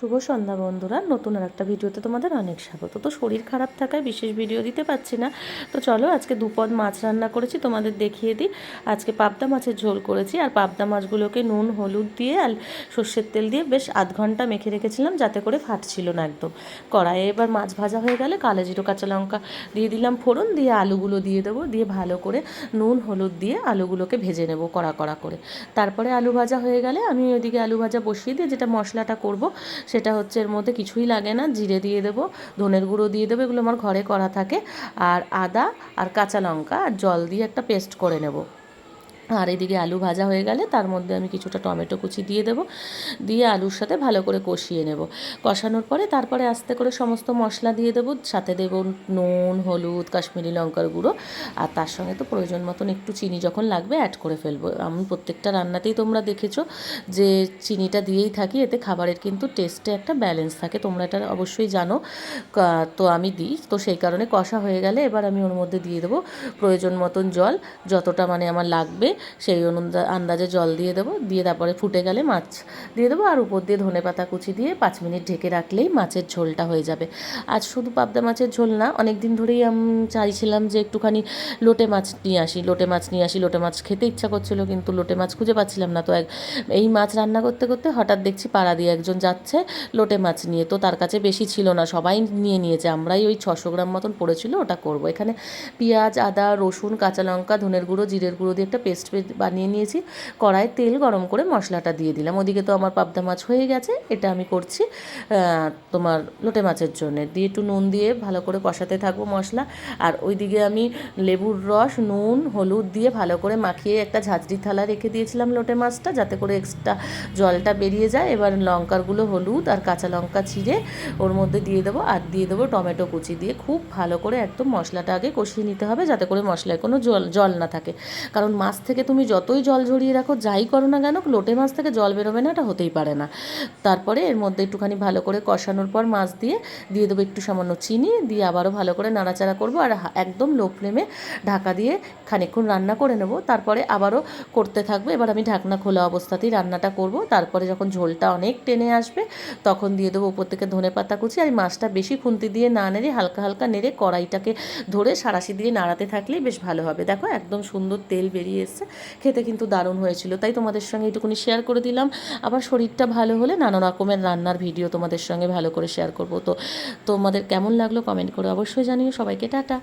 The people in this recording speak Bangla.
শুভ সন্ধ্যা বন্ধুরা। নতুন আর একটা ভিডিওতে তোমাদের অনেক স্বাগত। তো শরীর খারাপ থাকায় বিশেষ ভিডিও দিতে পারছি না। তো চলো আজকে দুপদ মাছ রান্না করেছি, তোমাদের দেখিয়ে দিই। আজকে পাবদা মাছের ঝোল করেছি আর পাবদা মাছগুলোকে নুন, হলুদ দিয়ে আর সর্ষের তেল দিয়ে বেশ আধ ঘণ্টা মেখে রেখেছিলাম যাতে করে ফাটছিল না একদম। কড়াইয়ে এবার মাছ ভাজা হয়ে গেলে কালো জিরো কাঁচা লঙ্কা দিয়ে দিলাম ফোড়ন, দিয়ে আলুগুলো দিয়ে দেবো। দিয়ে ভালো করে নুন, হলুদ দিয়ে আলুগুলোকে ভেজে নেব কড়া কড়া করে। তারপরে আলু ভাজা হয়ে গেলে আমি ওইদিকে আলু ভাজা বসিয়ে দিয়ে যেটা মশলাটা করব সেটা হচ্ছে এর মধ্যে কিছুই লাগে না, জিরে দিয়ে দেবো, ধনের গুঁড়ো দিয়ে দেবো, এগুলো আমার ঘরে করা থাকে। আর আদা আর কাঁচা লঙ্কা আর জল দিয়ে একটা পেস্ট করে নেব। আর এদিকে আলু ভাজা হয়ে গেলে তার মধ্যে আমি কিছুটা টমেটো কুচি দিয়ে দেবো। দিয়ে আলুর সাথে ভালো করে কষিয়ে নেব। কষানোর পরে তারপরে আস্তে করে সমস্ত মশলা দিয়ে দেবো। সাথে দেবো নুন, হলুদ, কাশ্মীরি লঙ্কার গুঁড়ো। আর তার সঙ্গে তো প্রয়োজন মতন একটু চিনি যখন লাগবে অ্যাড করে ফেলব। আমি প্রত্যেকটা রান্নাতেই তোমরা দেখেছ যে চিনিটা দিয়েই থাকি, এতে খাবারের কিন্তু টেস্টে একটা ব্যালেন্স থাকে। তোমরা এটা অবশ্যই জানো। তো আমি দিই। তো সেই কারণে কষা হয়ে গেলে এবার আমি ওর মধ্যে দিয়ে দেবো প্রয়োজন মতন জল। যতটা মানে আমার লাগবে সেই অনুদা- আন্দাজে জল দিয়ে দেবো, দিয়ে তারপরে ফুটে গেলে মাছ দিয়ে দেবো। আর উপর দিয়ে ধনে পাতা কুচি দিয়ে পাঁচ মিনিট ঢেকে রাখলেই মাছের ঝোলটা হয়ে যাবে। আজ শুধু পাবদা মাছের ঝোল না অনেক দিন ধরেই আমি চাইছিলাম যে একটুখানি লোটে মাছ নিয়ে আসি, লোটে মাছ নিয়ে আসি। লোটে মাছ খেতে ইচ্ছা করছিল, কিন্তু লোটে মাছ খুঁজে পাচ্ছিলাম না। তো এক এই মাছ রান্না করতে করতে হঠাৎ দেখছি পাড়া দিয়ে একজন যাচ্ছে লোটে মাছ নিয়ে। তো তার কাছে বেশি ছিল না, সবাই নিয়ে নিয়েছে। আমরাই ওই ছশো গ্রাম মতন পড়েছিল, ওটা করব। এখানে পেঁয়াজ, আদা, রসুন, কাঁচা লঙ্কা, ধনের গুঁড়ো, জিরের গুঁড়ো দিয়ে একটা পেস্ট বানিয়ে নিয়েছি কড়াইয়ে তেল গরম করে মশলাটা দিয়ে দিলাম। ওদিকে তো আমার পাবদা মাছ হয়ে গেছে, এটা আমি করছি তোমার লোটে মাছের জন্য। দিয়ে একটু নুন দিয়ে ভালো করে কষাতে থাকব মশলা। আর ওইদিকে আমি লেবুর রস, নুন, হলুদ দিয়ে ভালো করে মাখিয়ে একটা ঝাঁঝরি থালা রেখে দিয়েছিলাম লোটে মাছটা, যাতে করে এক্সট্রা জলটা বেরিয়ে যায়। এবার লঙ্কারগুলো হলুদ আর কাঁচা লঙ্কা ছিঁড়ে ওর মধ্যে দিয়ে দেবো। আর দিয়ে দেবো টমেটো কুচি দিয়ে খুব ভালো করে একদম মশলাটা আগে কষিয়ে নিতে হবে, যাতে করে মশলায় কোনো জল জল না থাকে। কারণ মাছ থেকে তুমি যতই জল ঝরিয়ে রাখো, যাই করো না কেন, লোটে মাছ থেকে জল বেরোবে না, এটা হতেই পারে না। তারপরে এর মধ্যে একটুখানি ভালো করে কষানোর পর মাছ দিয়ে দিয়ে দেবো একটু সামান্য চিনি, দিয়ে আবারও ভালো করে নাড়াচাড়া করব আর একদম লো ফ্লেমে ঢাকা দিয়ে খানিকক্ষণ রান্না করে নেব। তারপরে আবারও করতে থাকব। এবার আমি ঢাকনা খোলা অবস্থাতেই রান্নাটা করব। তারপরে যখন ঝোলটা অনেক টেনে আসবে, তখন দিয়ে দেবো উপর থেকে ধনে পাতা কুচি। আর মাছটা বেশি খুন্তি দিয়ে না নেড়ে, হালকা হালকা নেড়ে কড়াইটাকে ধরে সারাশি দিয়ে নাড়াতে থাকলেই বেশ ভালো হবে। দেখো, একদম সুন্দর তেল বেরিয়ে এসছে। খেতে কিন্তু দারুণ হয়েছিল। তাই তোমাদের সঙ্গে এইটুকুনি শেয়ার করে দিলাম। আবার শরীরটা ভালো হলে নানা রকমের রান্নার ভিডিও তোমাদের সঙ্গে ভালো করে শেয়ার করব। তো তোমাদের কেমন লাগল কমেন্ট করে অবশ্যই জানিও। সবাইকে টাটা।